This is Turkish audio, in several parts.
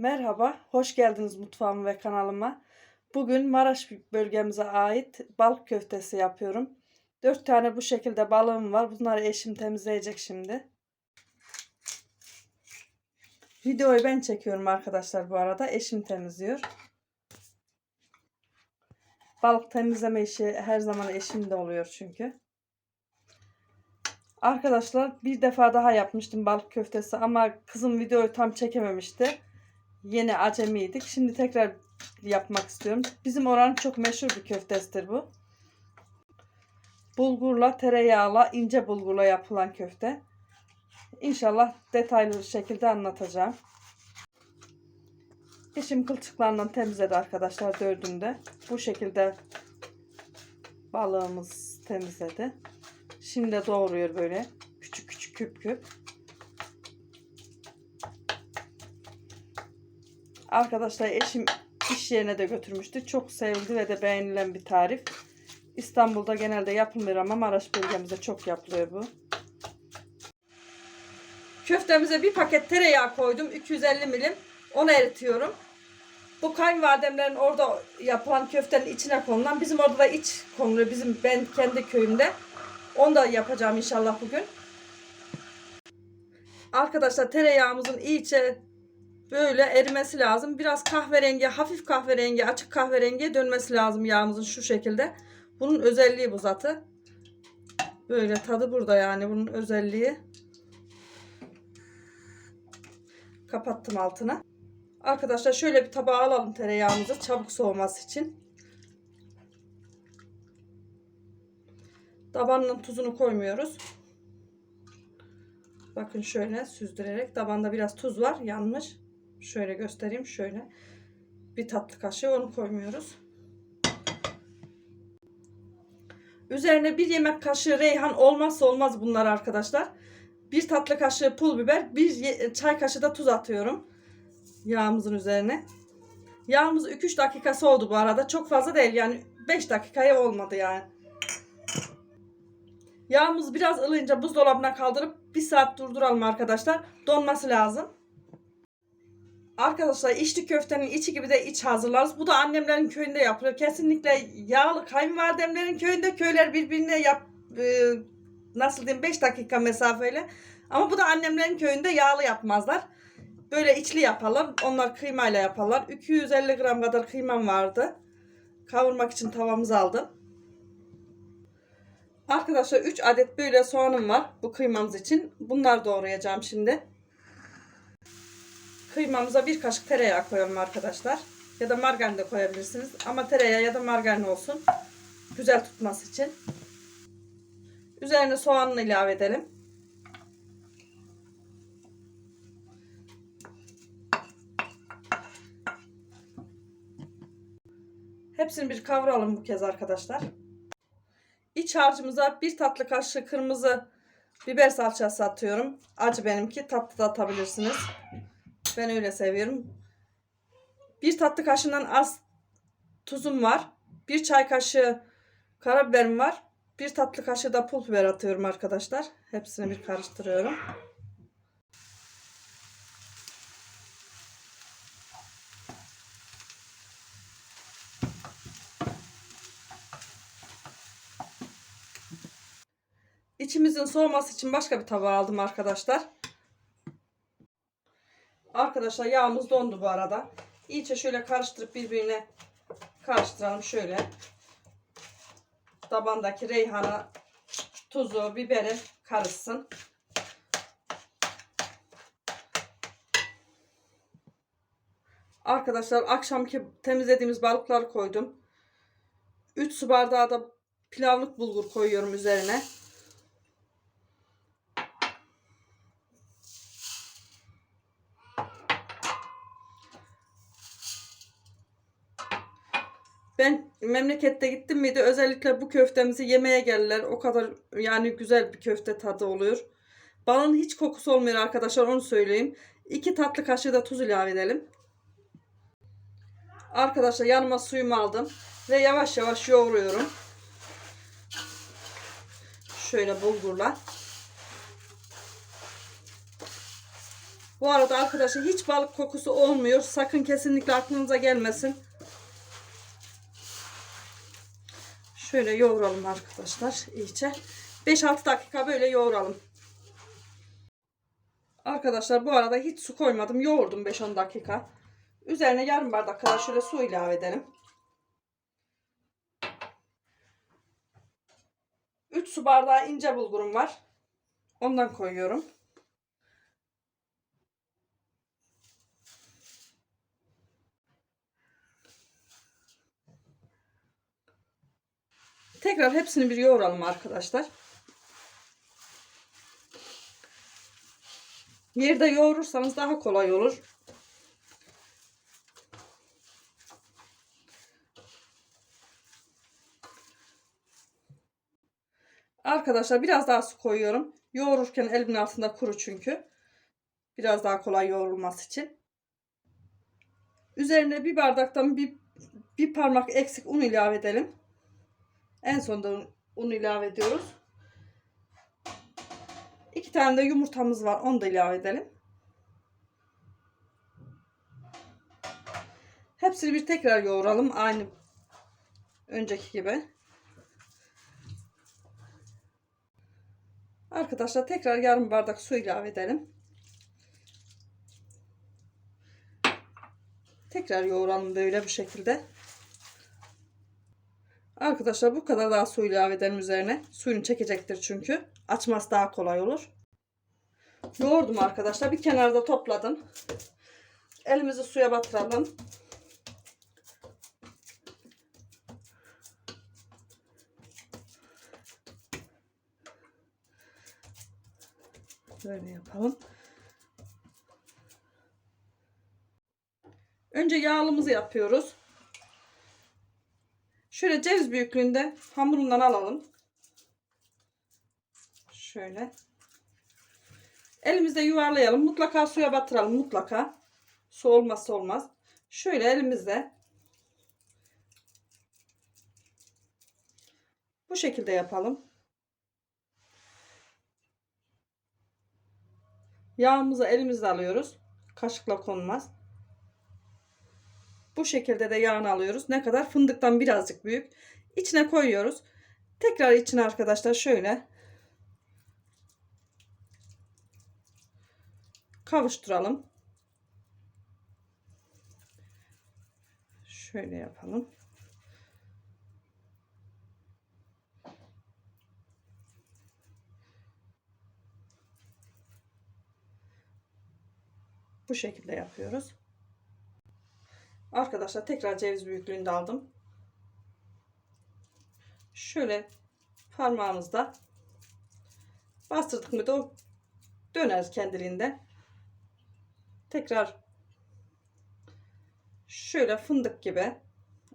Merhaba, hoş geldiniz mutfağıma ve kanalıma. Bugün Maraş bölgemize ait balık köftesi yapıyorum. 4 tane bu şekilde balığım var. Bunları eşim temizleyecek şimdi. Videoyu ben çekiyorum arkadaşlar bu arada. Eşim temizliyor. Balık temizleme işi her zaman eşimde oluyor çünkü. Arkadaşlar bir defa daha yapmıştım balık köftesi ama kızım videoyu tam çekememişti. Yeni acemiydik. Şimdi tekrar yapmak istiyorum. Bizim oranın çok meşhur bir köftesidir bu. Bulgurla, tereyağla, ince bulgurla yapılan köfte. İnşallah detaylı şekilde anlatacağım. Eşim kılçıklarından temizledi arkadaşlar dördünde. Bu şekilde balığımız temizledi. Şimdi doğruyor böyle küçük küçük küp küp. Arkadaşlar eşim iş yerine de götürmüştü. Çok sevildi ve de beğenilen bir tarif. İstanbul'da genelde yapılmıyor ama Maraş bölgemizde çok yapılıyor bu. Köftemize bir paket tereyağı koydum. 250 milim. Onu eritiyorum. Bu kayınvalidemlerin orada yapılan köftenin içine konulan. Bizim orada da iç konuluyor. Bizim ben kendi köyümde. Onu da yapacağım inşallah bugün. Arkadaşlar tereyağımızın iyice böyle erimesi lazım. Biraz kahverengi, hafif kahverengi, açık kahverengiye dönmesi lazım yağımızın şu şekilde. Bunun özelliği bu zatı. Böyle tadı burada yani bunun özelliği. Kapattım altına. Arkadaşlar şöyle bir tabağa alalım tereyağımızı çabuk soğuması için. Tabanının tuzunu koymuyoruz. Bakın şöyle süzdürerek. Tabanda biraz tuz var yanmış. Şöyle göstereyim şöyle. Bir tatlı kaşığı onu koymuyoruz. Üzerine bir yemek kaşığı reyhan olmazsa olmaz bunlar arkadaşlar. Bir tatlı kaşığı pul biber, bir çay kaşığı da tuz atıyorum. Yağımızın üzerine. Yağımız 2-3 dakika soğudu bu arada. Çok fazla değil yani 5 dakikaya olmadı yani. Yağımız biraz ılıyınca buzdolabına kaldırıp bir saat durduralım arkadaşlar. Donması lazım. Arkadaşlar içli köftenin içi gibi de iç hazırlarız. Bu da annemlerin köyünde yapılıyor. Kesinlikle yağlı kayınvalidemlerin köyünde köyler birbirine yap e, nasıl diyeyim 5 dakika mesafeyle. Ama bu da annemlerin köyünde yağlı yapmazlar. Böyle içli yapalım. Onlar kıymayla yaparlar. 250 gram kadar kıymam vardı. Kavurmak için tavamızı aldım. Arkadaşlar 3 adet böyle soğanım var bu kıymamız için. Bunlar doğrayacağım şimdi. Kıymamıza bir kaşık tereyağı koyalım arkadaşlar. Ya da margarin de koyabilirsiniz. Ama tereyağı ya da margarin olsun. Güzel tutması için. Üzerine soğanını ilave edelim. Hepsini bir kavuralım bu kez arkadaşlar. İç harcımıza bir tatlı kaşığı kırmızı biber salçası atıyorum. Acı benimki. Tatlı da atabilirsiniz. Ben öyle seviyorum. Bir tatlı kaşığından az tuzum var. Bir çay kaşığı karabiberim var. Bir tatlı kaşığı da pul biber atıyorum arkadaşlar. Hepsini bir karıştırıyorum. İçimizin soğuması için başka bir tabağa aldım arkadaşlar. Arkadaşlar yağımız dondu bu arada. İyice şöyle karıştırıp birbirine karıştıralım şöyle. Tabandaki reyhana, tuzu, biberi karışsın. Arkadaşlar akşamki temizlediğimiz balıkları koydum. 3 su bardağı da pilavlık bulgur koyuyorum üzerine. Ben memlekette gittim miydi özellikle bu köftemizi yemeye gelirler. O kadar yani güzel bir köfte tadı oluyor. Balın hiç kokusu olmuyor arkadaşlar onu söyleyeyim. 2 tatlı kaşığı da tuz ilave edelim. Arkadaşlar yanıma suyumu aldım. Ve yavaş yavaş yoğuruyorum. Şöyle bulgurla. Bu arada arkadaşlar hiç balık kokusu olmuyor. Sakın kesinlikle aklınıza gelmesin. Şöyle yoğuralım arkadaşlar iyice. 5-6 dakika böyle yoğuralım. Arkadaşlar bu arada hiç su koymadım. Yoğurdum 5-10 dakika. Üzerine yarım bardak kadar şöyle su ilave edelim. 3 su bardağı ince bulgurum var. Ondan koyuyorum. Tekrar hepsini bir yoğuralım arkadaşlar. Yerde yoğurursanız daha kolay olur. Arkadaşlar biraz daha su koyuyorum. Yoğururken elimin altında kuru çünkü. Biraz daha kolay yoğrulması için. Üzerine bir bardaktan bir, bir parmak eksik un ilave edelim. En sonunda un, un ilave ediyoruz. İki tane de yumurtamız var. Onu da ilave edelim. Hepsini bir tekrar yoğuralım. Aynı önceki gibi. Arkadaşlar tekrar yarım bardak su ilave edelim. Tekrar yoğuralım böyle bu şekilde. Arkadaşlar bu kadar daha su ilave edelim üzerine. Suyunu çekecektir çünkü. Açması daha kolay olur. Yoğurdum arkadaşlar. Bir kenarda topladım. Elimizi suya batıralım. Böyle yapalım. Önce yağlımızı yapıyoruz. Şöyle ceviz büyüklüğünde hamurundan alalım. Şöyle. Elimizde yuvarlayalım. Mutlaka suya batıralım. Mutlaka. Su olmazsa olmaz. Şöyle elimizde. Bu şekilde yapalım. Yağımızı elimizde alıyoruz. Kaşıkla konmaz. Bu şekilde de yağını alıyoruz. Ne kadar? Fındıktan birazcık büyük. İçine koyuyoruz. Tekrar içine arkadaşlar şöyle kavuşturalım. Şöyle yapalım. Bu şekilde yapıyoruz. Arkadaşlar tekrar ceviz büyüklüğünde aldım. Şöyle parmağımızda bastırdık mı da o döner kendiliğinden. Tekrar şöyle fındık gibi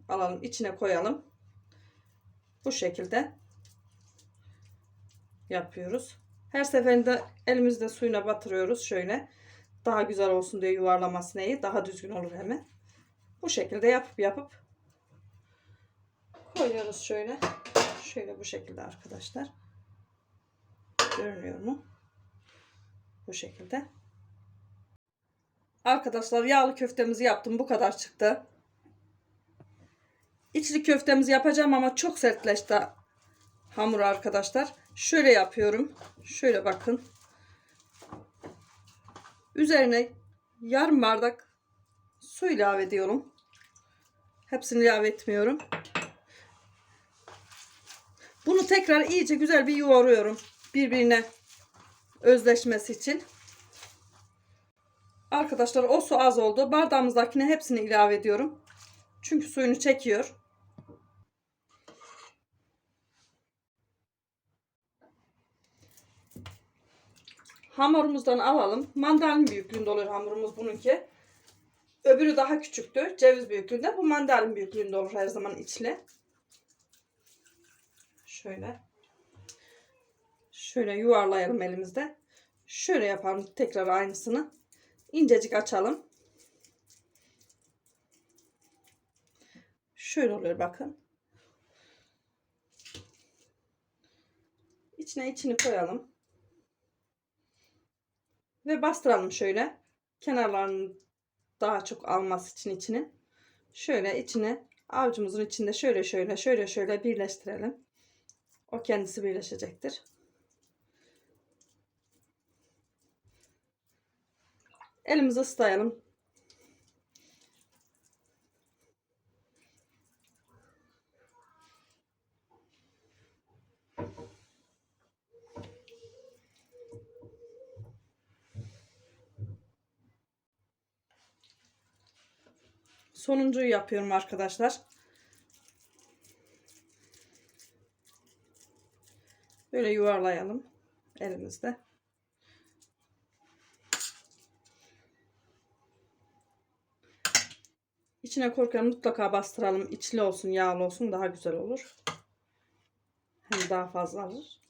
alalım içine koyalım. Bu şekilde yapıyoruz. Her seferinde elimizde suyuna batırıyoruz şöyle. Daha güzel olsun diye yuvarlaması neyi daha düzgün olur hemen. Bu şekilde yapıp yapıp koyuyoruz şöyle. Şöyle bu şekilde arkadaşlar. Görünüyor mu? Bu şekilde. Arkadaşlar yağlı köftemizi yaptım. Bu kadar çıktı. İçli köftemizi yapacağım ama çok sertleşti hamur arkadaşlar. Şöyle yapıyorum. Şöyle bakın. Üzerine yarım bardak su ilave ediyorum. Hepsini ilave etmiyorum. Bunu tekrar iyice güzel bir yoğuruyorum. Birbirine özleşmesi için. Arkadaşlar o su az oldu. Bardağımızdakine hepsini ilave ediyorum. Çünkü suyunu çekiyor. Hamurumuzdan alalım. Mandalin büyüklüğünde oluyor hamurumuz bununki. Öbürü daha küçüktü. Ceviz büyüklüğünde. Bu mandalin büyüklüğünde olur her zaman içli. Şöyle. Şöyle yuvarlayalım elimizde. Şöyle yapalım tekrar aynısını. İncecik açalım. Şöyle oluyor bakın. İçine içini koyalım. Ve bastıralım şöyle. kenarlarını daha çok alması için içinin şöyle içine avucumuzun içinde şöyle şöyle şöyle şöyle birleştirelim. O kendisi birleşecektir. Elimizi ıslayalım. Sonuncuyu yapıyorum arkadaşlar. Böyle yuvarlayalım elimizde. İçine korkuyorum mutlaka bastıralım. İçli olsun, yağlı olsun daha güzel olur. Hem daha fazla alır.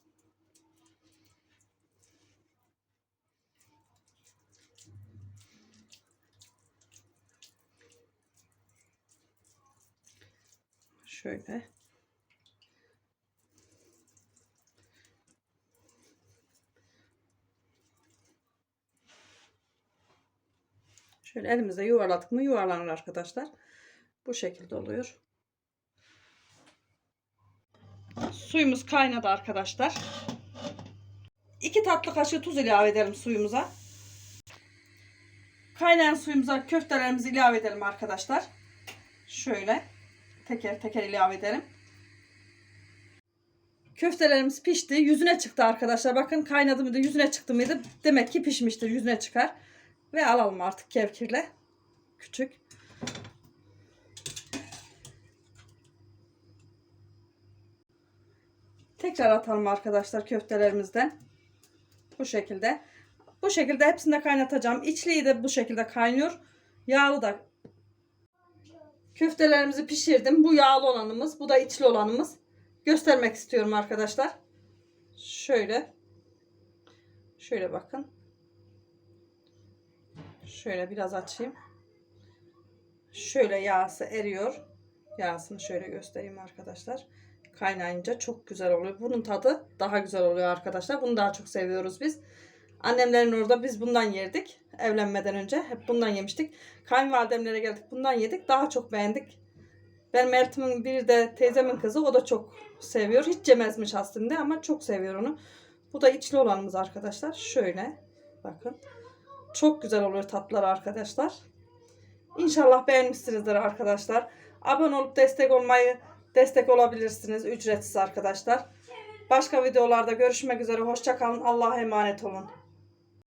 Şöyle. Şöyle elimizde yuvarladık mı yuvarlanır arkadaşlar. Bu şekilde oluyor. Suyumuz kaynadı arkadaşlar. 2 tatlı kaşığı tuz ilave edelim suyumuza. Kaynayan suyumuza köftelerimizi ilave edelim arkadaşlar. Şöyle teker teker ilave edelim. Köftelerimiz pişti. Yüzüne çıktı arkadaşlar. Bakın kaynadı mıydı yüzüne çıktı mıydı? Demek ki pişmiştir. Yüzüne çıkar. Ve alalım artık kevkirle. Küçük. Tekrar atalım arkadaşlar köftelerimizden. Bu şekilde. Bu şekilde hepsini de kaynatacağım. İçliği de bu şekilde kaynıyor. Yağlı da Köftelerimizi pişirdim. Bu yağlı olanımız, bu da içli olanımız. Göstermek istiyorum arkadaşlar. Şöyle. Şöyle bakın. Şöyle biraz açayım. Şöyle yağsı eriyor. Yağsını şöyle göstereyim arkadaşlar. Kaynayınca çok güzel oluyor. Bunun tadı daha güzel oluyor arkadaşlar. Bunu daha çok seviyoruz biz. Annemlerin orada biz bundan yerdik. Evlenmeden önce hep bundan yemiştik. Kayınvalidemlere geldik bundan yedik. Daha çok beğendik. Benim eltimin biri de teyzemin kızı. O da çok seviyor. Hiç yemezmiş aslında ama çok seviyor onu. Bu da içli olanımız arkadaşlar. Şöyle bakın. Çok güzel oluyor tatlılar arkadaşlar. İnşallah beğenmişsinizdir arkadaşlar. Abone olup destek olmayı destek olabilirsiniz. Ücretsiz arkadaşlar. Başka videolarda görüşmek üzere. Hoşçakalın. Allah'a emanet olun.